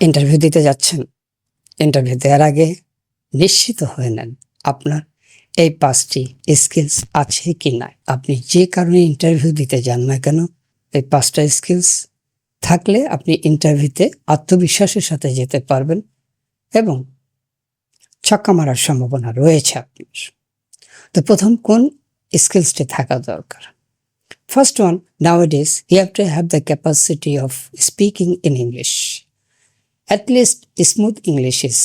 Interview দিতে যাচ্ছেন। Interview দেওয়ার আগে নিশ্চিত হয়ে নেন আপনার এই পাঁচটি স্কিলস আছে কি না আপনি যে কারণে ইন্টারভিউ দিতে যান না কেন, এই পাঁচটা স্কিলস থাকলে আপনি ইন্টারভিউতে আত্মবিশ্বাসের সাথে যেতে পারবেন এবং ছক্কা মারার সম্ভাবনা রয়েছে আপনার। তো প্রথম কোন স্কিলসটি থাকা দরকার? First one nowadays you have to have the capacity of speaking in English at least smooth English is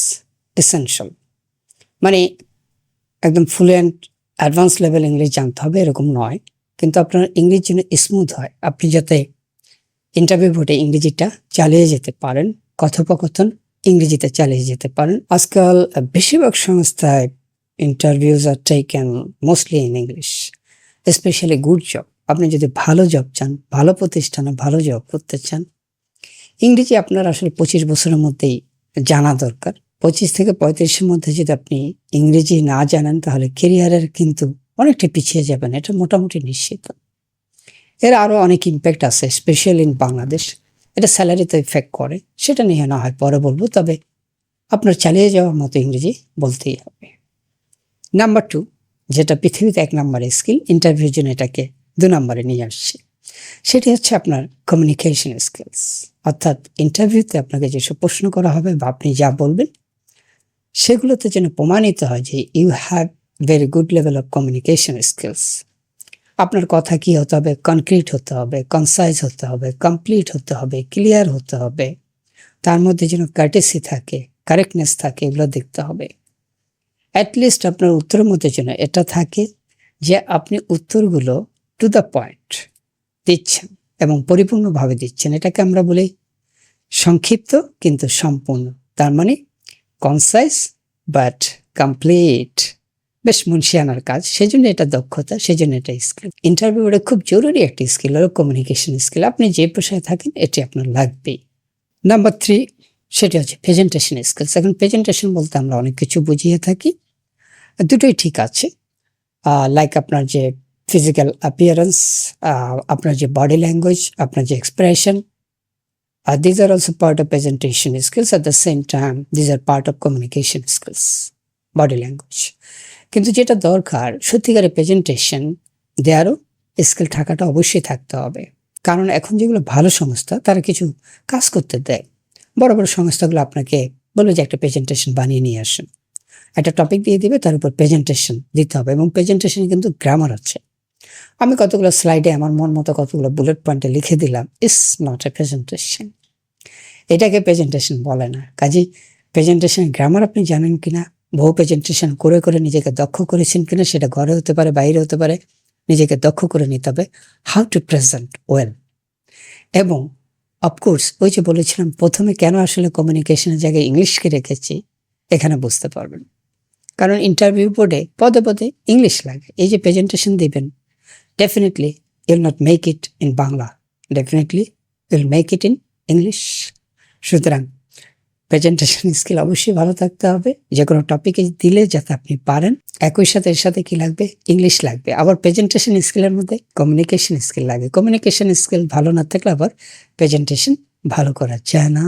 essential মানে একদম ফ্লুয়েন্ট অ্যাডভান্স লেভেল ইংলিশ জানতে হবে এরকম নয়। কিন্তু আপনার ইংরেজি যেন স্মুথ হয়, আপনি যাতে ইন্টারভিউ বোর্ডে ইংরেজিটা চালিয়ে যেতে পারেন, কথোপকথন ইংরেজিতে চালিয়ে যেতে পারেন। আজকাল বেশিরভাগ সংস্থায় interviews are taken mostly in English specially good job আপনি যদি ভালো জব চান, ভালো প্রতিষ্ঠানে ভালো জব করতে চান ইংরেজি আপনার আসলে পঁচিশ বছরের মধ্যেই জানা দরকার। পঁচিশ থেকে পঁয়ত্রিশের মধ্যে যদি আপনি ইংরেজি না জানেন, তাহলে কেরিয়ারের কিন্তু অনেকটা পিছিয়ে যাবেন। এটা মোটামুটি নিশ্চিত। এর আরও অনেক ইম্প্যাক্ট আছে স্পেশাল ইন বাংলাদেশ এটা স্যালারিতে ইফেক্ট করে, সেটা নিয়ে না হয়, পরে বলব। তবে আপনার চালিয়ে যাওয়ার মতো ইংরেজি বলতেই হবে। নাম্বার টু যেটা পৃথিবীতে এক নম্বরের স্কিল ইন্টারভিউর জন্য এটাকে দু নম্বরে নিয়ে আসছে। সেটি হচ্ছে আপনার কমিউনিকেশন স্কিলস অর্থাৎ ইন্টারভিউতে আপনাকে যেসব প্রশ্ন করা হবে বা আপনি যা বলবেন, সেগুলোতে যেন প্রমাণিত হয় যে you have very good level of communication skills আপনার কথা কি হতে হবে? কনক্রিট হতে হবে কনসাইজ হতে হবে কমপ্লিট হতে হবে ক্লিয়ার হতে হবে। তার মধ্যে যেন কার্টেসি থাকে কারেক্টনেস থাকে, এগুলো দেখতে হবে। অ্যাটলিস্ট আপনার উত্তরের মধ্যে যেন এটা থাকে যে আপনি উত্তরগুলো টু দ্য পয়েন্ট দিচ্ছেন এবং পরিপূর্ণভাবে দিচ্ছেন। এটাকে আমরা বলি সংক্ষিপ্ত কিন্তু সম্পূর্ণ। তার মানে কনসাইজ বাট কমপ্লিট বেশ মুন্সিয়ানার কাজ। সেই জন্য এটা দক্ষতা, সেজন্য এটা স্কিল ইন্টারভিউ খুব জরুরি একটা স্কিল হলো কমিউনিকেশন স্কিল আপনি যে পেশায় থাকেন, এটি আপনার লাগবেই। নাম্বার থ্রি সেটি হচ্ছে প্রেজেন্টেশন স্কিলস এখন প্রেজেন্টেশন বলতে আমরা অনেক কিছু বুঝিয়ে থাকি। দুটোই ঠিক আছে। লাইক আপনার যে ফিজিক্যাল অ্যাপিয়ারেন্স আপনার যে বডি ল্যাঙ্গুয়েজ আপনার যে expression R these are also part of presentation skills at the same time these are part of communication skills body language কিন্তু যেটা দরকার, সত্যিকারের প্রেজেন্টেশন দেয়ারও স্কিল থাকাটা অবশ্যই থাকতে হবে। কারণ এখন যেগুলো ভালো সংস্থা, তারা কিছু কাজ করতে দেয়। বড় বড় সংস্থাগুলো আপনাকে বলবে যে একটা প্রেজেন্টেশন বানিয়ে নিয়ে আসেন। একটা টপিক দিয়ে দিবে, তার উপর প্রেজেন্টেশন দিতে হবে এবং প্রেজেন্টেশন কিন্তু গ্রামার আছে। আমি কতগুলো স্লাইডে আমার মন মতো কতগুলো বুলেট পয়েন্টে লিখে দিলাম? ইস নট এ প্রেজেন্টেশন এটাকে প্রেজেন্টেশন বলে না। কাজেই প্রেজেন্টেশন গ্রামার আপনি জানেন কিনা, বহু প্রেজেন্টেশন করে করে নিজেকে দক্ষ করেছেন কিনা সেটা ঘরে হতে পারে, বাইরে হতে পারে, নিজেকে দক্ষ করে নিতে হবে। হাউ টু প্রেজেন্ট ওয়েল এবং অফকোর্স ওই যে বলেছিলাম, প্রথমে কেন আসলে কমিউনিকেশনের জায়গায় ইংলিশকে রেখেছি, এখানে বুঝতে পারবেন। কারণ ইন্টারভিউ বোর্ডে পদে পদে ইংলিশ লাগে। এই যে প্রেজেন্টেশন দিবেন definitely you'll not make it in Bangla definitely you'll make it in English সুতরাং প্রেজেন্টেশন স্কিল অবশ্যই ভালো থাকতে হবে। যে কোনো টপিকে দিলে যাতে আপনি পারেন। একই সাথে এর সাথে কি লাগবে? ইংলিশ লাগবে। আবার প্রেজেন্টেশন স্কিলের মধ্যে কমিউনিকেশন স্কিল লাগে কমিউনিকেশন স্কিল ভালো না থাকলে আবার প্রেজেন্টেশন ভালো করা যায় না।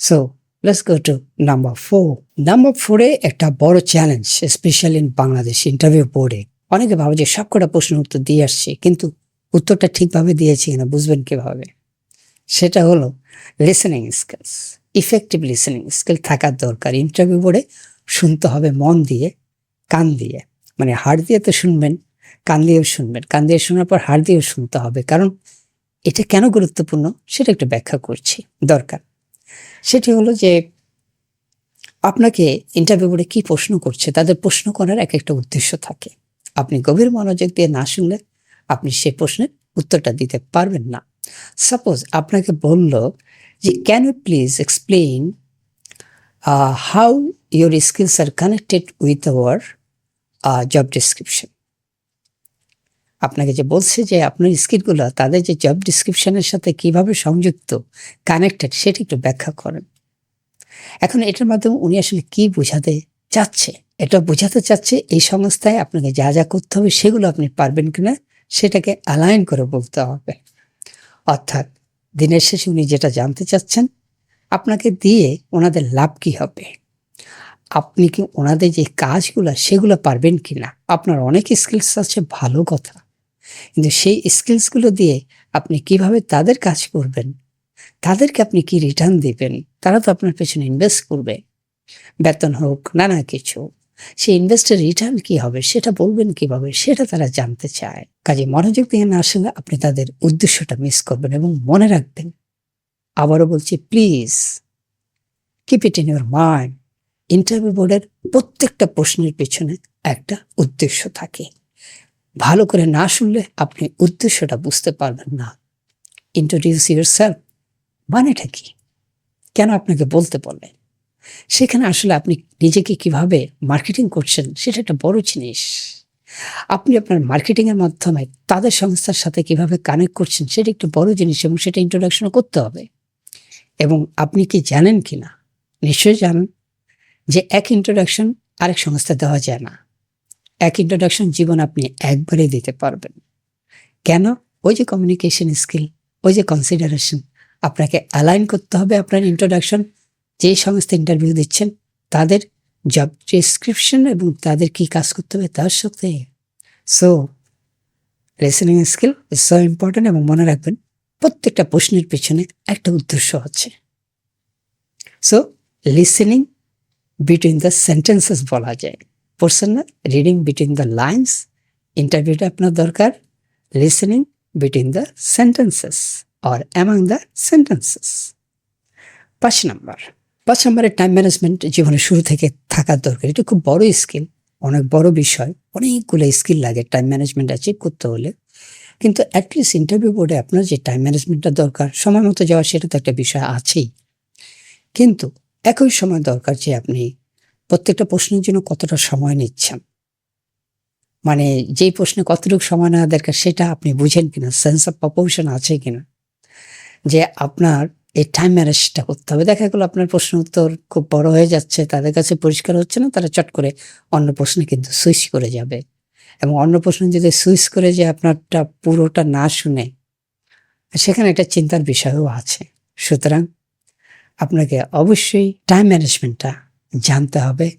So let's go to number four number ফোরে একটা বড় challenge special in Bangladesh interview বোর্ডে অনেকে ভাবে যে সব কটা প্রশ্নের উত্তর দিয়ে আসছে, কিন্তু উত্তরটা ঠিকভাবে দিয়েছি কিনা বুঝবেন কীভাবে? সেটা হলো listening skills effective listening skill থাকার দরকার। ইন্টারভিউ বোর্ডে শুনতে হবে মন দিয়ে, কান দিয়ে। মানে হাড় দিয়ে তো শুনবেন, কান দিয়েও শুনবেন। কান দিয়ে শোনার পর হাড় দিয়েও শুনতে হবে, কারণ এটা কেন গুরুত্বপূর্ণ সেটা একটু ব্যাখ্যা করছি। দরকার। সেটি হলো যে আপনাকে ইন্টারভিউ বোর্ডে কী প্রশ্ন করছে, তাদের প্রশ্ন করার এক একটা উদ্দেশ্য থাকে। আপনি গভীর মনোযোগ দিয়ে না শুনলে আপনি সে প্রশ্নের উত্তরটা দিতে পারবেন না। সাপোজ আপনাকে বলল যে can you please explain how your skills are connected with our job description আপনাকে যে বলছে যে, আপনার স্কিলগুলো তাদের যে জব ডিসক্রিপশনের সাথে কীভাবে সংযুক্ত কানেক্টেড সেটি একটু ব্যাখ্যা করেন। এখন এটার মাধ্যমে উনি আসলে কি বোঝাতে চাচ্ছে? এটা বোঝাতে চাচ্ছে, এই সংস্থায় আপনাকে যা যা করতে হবে সেগুলো আপনি পারবেন কিনা সেটাকে অ্যালাইন করে বলতে হবে। অর্থাৎ দিনের শেষে উনি যেটা জানতে চাচ্ছেন, আপনাকে দিয়ে ওনাদের লাভ কি হবে? আপনি কি ওনাদের যে কাজগুলো সেগুলো পারবেন কি না আপনার অনেক স্কিলস আছে, ভালো কথা। কিন্তু সেই স্কিলসগুলো দিয়ে আপনি কীভাবে তাদের কাজ করবেন? তাদেরকে আপনি কি রিটার্ন দিবেন? তারা তো আপনার পেছনে ইনভেস্ট করবে। বেতন হোক, নানা কিছু। সেই ইনভেস্টের রিটার্ন কি হবে, সেটা বলবেন কীভাবে, সেটা তারা জানতে চায়। কাজে মনোযোগ দিয়ে না আসলে আপনি তাদের উদ্দেশ্যটা মিস করবেন এবং মনে রাখবেন। আবারও বলছি please keep it in your mind interview বোর্ডের প্রত্যেকটা প্রশ্নের পেছনে একটা উদ্দেশ্য থাকে। ভালো করে না শুনলে আপনি উদ্দেশ্যটা বুঝতে পারবেন না। ইন্ট্রোডিউস ইউর সেলফ মানেটা কি? কেন আপনাকে বলতে বলে সেখানে আসলে আপনি নিজেকে কীভাবে মার্কেটিং করছেন সেটা একটা বড় জিনিস। আপনি আপনার মার্কেটিংয়ের মাধ্যমে তাদের সংস্থার সাথে কীভাবে কানেক্ট করছেন সেটা একটু বড় জিনিস এবং সেটা ইন্ট্রোডাকশন করতে হবে। এবং আপনি কি জানেন কি না? নিশ্চয়ই জানেন যে এক ইন্ট্রোডাকশন আরেক সংস্থা দেওয়া যায় না। এক ইন্ট্রোডাকশন জীবন আপনি একবারেই দিতে পারবেন। কেন? ওই যে কমিউনিকেশন স্কিল ওই যে কনসিডারেশন আপনাকে অ্যালাইন করতে হবে আপনার ইন্ট্রোডাকশন যেই সংস্থা ইন্টারভিউ দিচ্ছেন, তাদের জব ডিসক্রিপশন এবং তাদের কি কাজ করতে হবে তার সাথে। So listening skill is so important এবং মনে রাখবেন, প্রত্যেকটা প্রশ্নের পিছনে একটা উদ্দেশ্য আছে। So listening between the sentences বলা যায়। পড়ছেন না রিডিং বিটুইন দ্য লাইন্স ইন্টারভিউটা আপনার দরকার। Listening between the sentences or among the sentences পাঁচ নাম্বার। পাঁচ নম্বরের টাইম ম্যানেজমেন্ট জীবনের শুরু থেকে থাকার দরকার। এটা খুব বড় স্কিল অনেক বড় বিষয়, অনেকগুলো স্কিল লাগে টাইম ম্যানেজমেন্ট অ্যাচিভ করতে হলে। কিন্তু অ্যাটলিস্ট ইন্টারভিউ বোর্ডে আপনার যে টাইম ম্যানেজমেন্টটা দরকার, সময় মতো যাওয়া সেটা তো একটা বিষয় আছেই। কিন্তু একই সময় দরকার যে আপনি প্রত্যেকটা প্রশ্নের জন্য কতটা সময় নিচ্ছেন। মানে যেই প্রশ্নে কতটুকু সময় নেওয়া দরকার সেটা আপনি বুঝেন কিনা সেন্স অফ প্রপোর্শন আছে কিনা। যে আপনার এই টাইম ম্যানেজটা করতে হবে। দেখা গেলো আপনার প্রশ্ন উত্তর খুব বড় হয়ে যাচ্ছে, তাদের কাছে পরিষ্কার হচ্ছে না, তারা চট করে অন্য প্রশ্নে কিন্তু সুইচ করে যাবে। এবং অন্য প্রশ্নে যদি সুইচ করে যে আপনারটা পুরোটা না শুনে, সেখানে একটা চিন্তার বিষয়ও আছে। সুতরাং আপনাকে অবশ্যই টাইম ম্যানেজমেন্টটা জানতে হবে।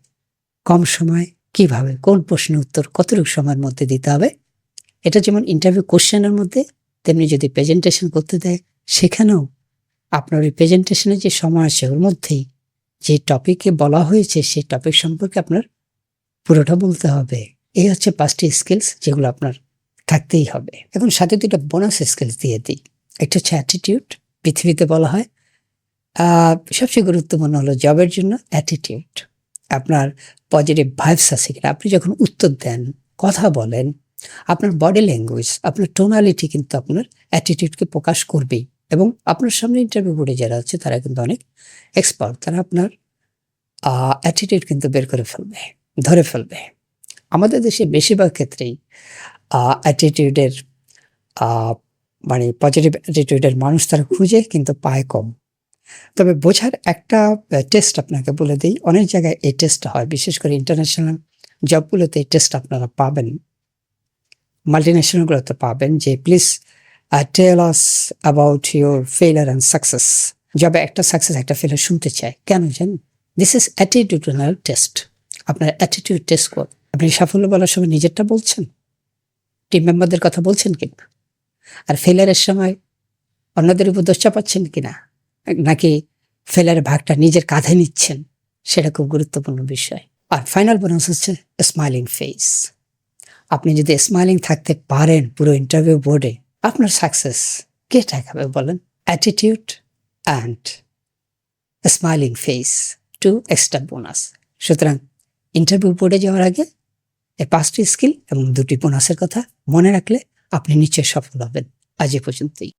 কম সময় কীভাবে, কোন প্রশ্নের উত্তর কতটুকু সময়ের মধ্যে দিতে হবে? এটা যেমন ইন্টারভিউ কোশ্চেনের মধ্যে, তেমনি যদি প্রেজেন্টেশন করতে দেয়, সেখানেও আপনার ওই যে সময় আছে ওর মধ্যেই যে টপিকে বলা হয়েছে সেই টপিক সম্পর্কে আপনার পুরোটা বলতে হবে। এই হচ্ছে পাঁচটি স্কিলস যেগুলো আপনার থাকতেই হবে। এখন সাথে দুটো বোনাস স্কিলস দিয়ে দিই। একটা হচ্ছে অ্যাটিটিউড পৃথিবীতে বলা হয়। সবচেয়ে গুরুত্বপূর্ণ হলো জবের জন্য অ্যাটিটিউড আপনার পজিটিভ ভাইবস আছে কিনা, আপনি যখন উত্তর দেন, কথা বলেন, আপনার বডি ল্যাঙ্গুয়েজ আপনার টোনালিটি কিন্তু আপনার অ্যাটিটিউডকে প্রকাশ করবেই। এবং আপনার সামনে ইন্টারভিউ বোর্ডে যারা আছে, তারা কিন্তু অনেক এক্সপার্ট তারা আপনার অ্যাটিটিউড কিন্তু বের করে ফেলবে, ধরে ফেলবে। আমাদের দেশে বেশিরভাগ ক্ষেত্রেই অ্যাটিটিউডের মানে পজিটিভ অ্যাটিটিউডের মানুষ তারা খুঁজে কিন্তু পায় কম। তবে বোঝার একটা টেস্ট আপনাকে বলে দিই। অনেক জায়গায় এই টেস্টটা হয়। বিশেষ করে ইন্টারন্যাশনাল জবগুলোতে এই টেস্ট আপনারা পাবেন। মাল্টি ন্যাশনালগুলোতে পাবেন যে please tell us about your failure and success জবে একটা সাকসেস একটা ফেলার শুনতে চায় কেন জানেন? দিস ইজ অ্যাটিটিউডনাল টেস্ট আপনার অ্যাটিটিউড টেস্ট কর। আপনি সাফল্য বলার সময় নিজেরটা বলছেন? টিম মেম্বারদের কথা বলছেন কিনা আর ফেলারের সময় অন্যদের উপর দোষ চাপাচ্ছেন কিনা নাকি ফেলার ভাগটা নিজের কাঁধে নিচ্ছেন? সেটা খুব গুরুত্বপূর্ণ বিষয়। আর ফাইনাল বোনাস হচ্ছে স্মাইলিং ফেস আপনি যদি স্মাইলিং থাকতে পারেন পুরো ইন্টারভিউ বোর্ডে আপনার সাকসেস কে ঠেকাবে বলেন? Attitude and smiling face two extra bonus সুতরাং ইন্টারভিউ বোর্ডে যাওয়ার আগে এই পাঁচটি স্কিল এবং দুটি বোনাসের কথা মনে রাখলে আপনি নিশ্চয়ই সফল হবেন। আজ এ পর্যন্তই।